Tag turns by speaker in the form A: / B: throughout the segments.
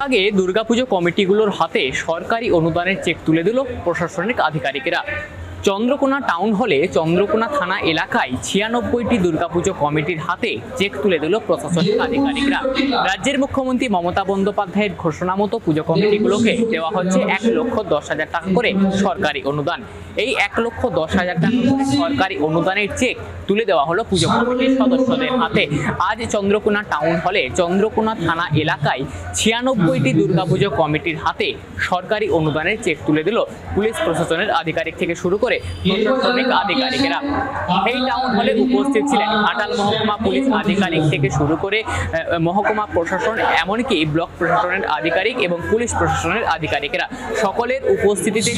A: আগে দুর্গাপুজো কমিটিগুলোর হাতে সরকারি অনুদানের চেক তুলে দিল প্রশাসনিক আধিকারিকেরা। চন্দ্রকোনা টাউন হলে চন্দ্রকোনা থানা এলাকায় ছিয়ানব্বইটি দুর্গাপুজো কমিটির হাতে চেক তুলে দিল প্রশাসনিক আধিকারিকরা। রাজ্যের মুখ্যমন্ত্রী মমতা বন্দ্যোপাধ্যায়ের ঘোষণা মতো পুজো কমিটিগুলোকে দেওয়া হচ্ছে এক লক্ষ দশ হাজার টাকা করে সরকারি অনুদান। এই এক লক্ষ দশ হাজার টাকা করে সরকারি অনুদানের চেক তুলে দেওয়া হলো পুজো কমিটির সদস্যদের হাতে। আজ চন্দ্রকোনা টাউন হলে চন্দ্রকোনা থানা এলাকায় ছিয়ানব্বইটি দুর্গাপুজো কমিটির হাতে সরকারি অনুদানের চেক তুলে দিল পুলিশ প্রশাসনের আধিকারিক থেকে শুরু করে প্রশাসনিক আধিকারিকেরা এই টাউন হলে উপস্থিত ছিলেন। মহকুমা পুলিশ আধিকারিক থেকে শুরু করে মহকুমা প্রশাসন, এমনকি ব্লক প্রশাসনের আধিকারিক এবং পুলিশ প্রশাসনের আধিকারিকেরা। সকলের উপস্থিতিতে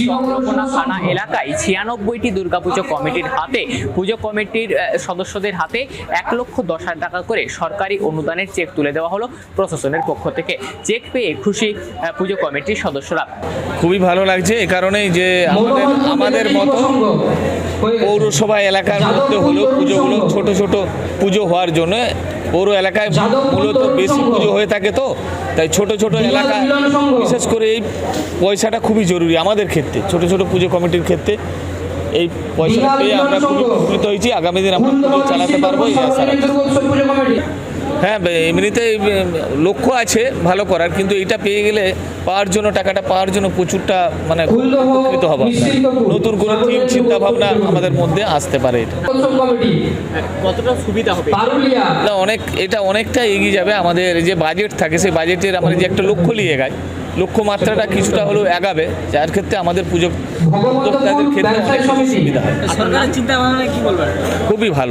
A: থানা এলাকায় ছিয়ানব্বইটি দুর্গাপুজো কমিটির হাতে, পুজো কমিটির সদস্যদের হাতে এক লক্ষ দশ হাজার টাকা করে সরকারি অনুদানের চেক তুলে দেওয়া হলো প্রশাসনের পক্ষ থেকে। চেক পেয়ে খুশি পুজো কমিটির সদস্যরা।
B: খুবই ভালো লাগছে এ কারণেই যে আমাদের মতো পৌরসভা এলাকার মধ্যে হলেও পুজোগুলো ছোট ছোট পুজো হওয়ার জন্য পৌর এলাকায় মূলত বেশি পুজো হয়ে থাকে তো। তাই ছোট ছোট এলাকা বিশেষ করে এই পয়সাটা খুবই জরুরি আমাদের ক্ষেত্রে ছোট ছোট পুজো কমিটির ক্ষেত্রে। এই পয়সাটা পেয়ে আমরা খুবই উপকৃত হয়েছি। আগামী দিন আমরা পুজো চালাতে পারব এই আশা। হ্যাঁ এমনিতে লক্ষ্য আছে ভালো করার কিন্তু এটা পেয়ে গেলে পাওয়ার জন্য টাকাটা পাওয়ার জন্য প্রচুরটা মানে উপকৃত হব নতুন কোনো থিম চিন্তা ভাবনা আমাদের মধ্যে আসতে পারে এটা।
A: কতটা সুবিধা হবে?
B: না অনেক এটা অনেকটা এগিয়ে যাবে। আমাদের যে বাজেট থাকে সেই বাজেটের আমাদের যে একটা লক্ষ্য নিয়ে গায় লক্ষ্য মাত্রাটা কিছুটা হলেও এগাবে। যার ক্ষেত্রে আমাদের পুজো উদ্যোক্তাদের ক্ষেত্রে অনেক সুবিধা হয়
C: সরকারের চিন্তা ভাবনা কি বলবেন?
B: খুবই ভালো।